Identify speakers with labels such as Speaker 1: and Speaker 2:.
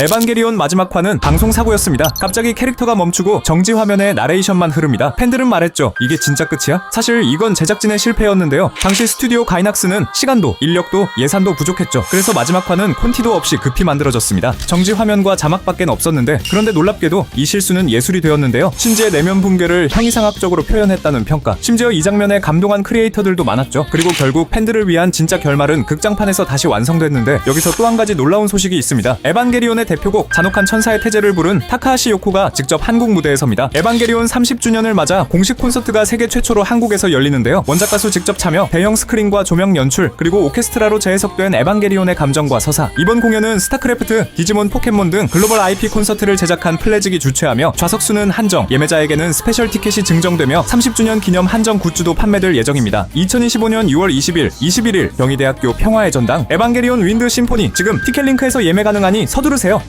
Speaker 1: 에반게리온 마지막 화는 방송 사고였습니다. 갑자기 캐릭터가 멈추고 정지 화면에 나레이션만 흐릅니다. 팬들은 말했죠. 이게 진짜 끝이야? 사실 이건 제작진의 실패였는데요. 당시 스튜디오 가이낙스는 시간도, 인력도, 예산도 부족했죠. 그래서 마지막 화는 콘티도 없이 급히 만들어졌습니다. 정지 화면과 자막밖엔 없었는데 그런데 놀랍게도 이 실수는 예술이 되었는데요. 신지의 내면 붕괴를 형이상학적으로 표현했다는 평가. 심지어 이 장면에 감동한 크리에이터들도 많았죠. 그리고 결국 팬들을 위한 진짜 결말은 극장판에서 다시 완성됐는데 여기서 또 한 가지 놀라운 소식이 있습니다. 에반게리온의 대표곡 잔혹한 천사의 태제를 부른 타카하시 요코가 직접 한국 무대에 섭니다. 에반게리온 30주년을 맞아 공식 콘서트가 세계 최초로 한국에서 열리는데요. 원작 가수 직접 참여, 대형 스크린과 조명 연출, 그리고 오케스트라로 재해석된 에반게리온의 감정과 서사. 이번 공연은 스타크래프트, 디지몬 포켓몬 등 글로벌 IP 콘서트를 제작한 플래직이 주최하며 좌석수는 한정, 예매자에게는 스페셜 티켓이 증정되며 30주년 기념 한정 굿즈도 판매될 예정입니다. 2025년 6월 20일, 21일 병희대학교 평화의 전당 에반게리온 윈드 심포니 지금 티켓링크에서 예매 가능하니 서두르세요.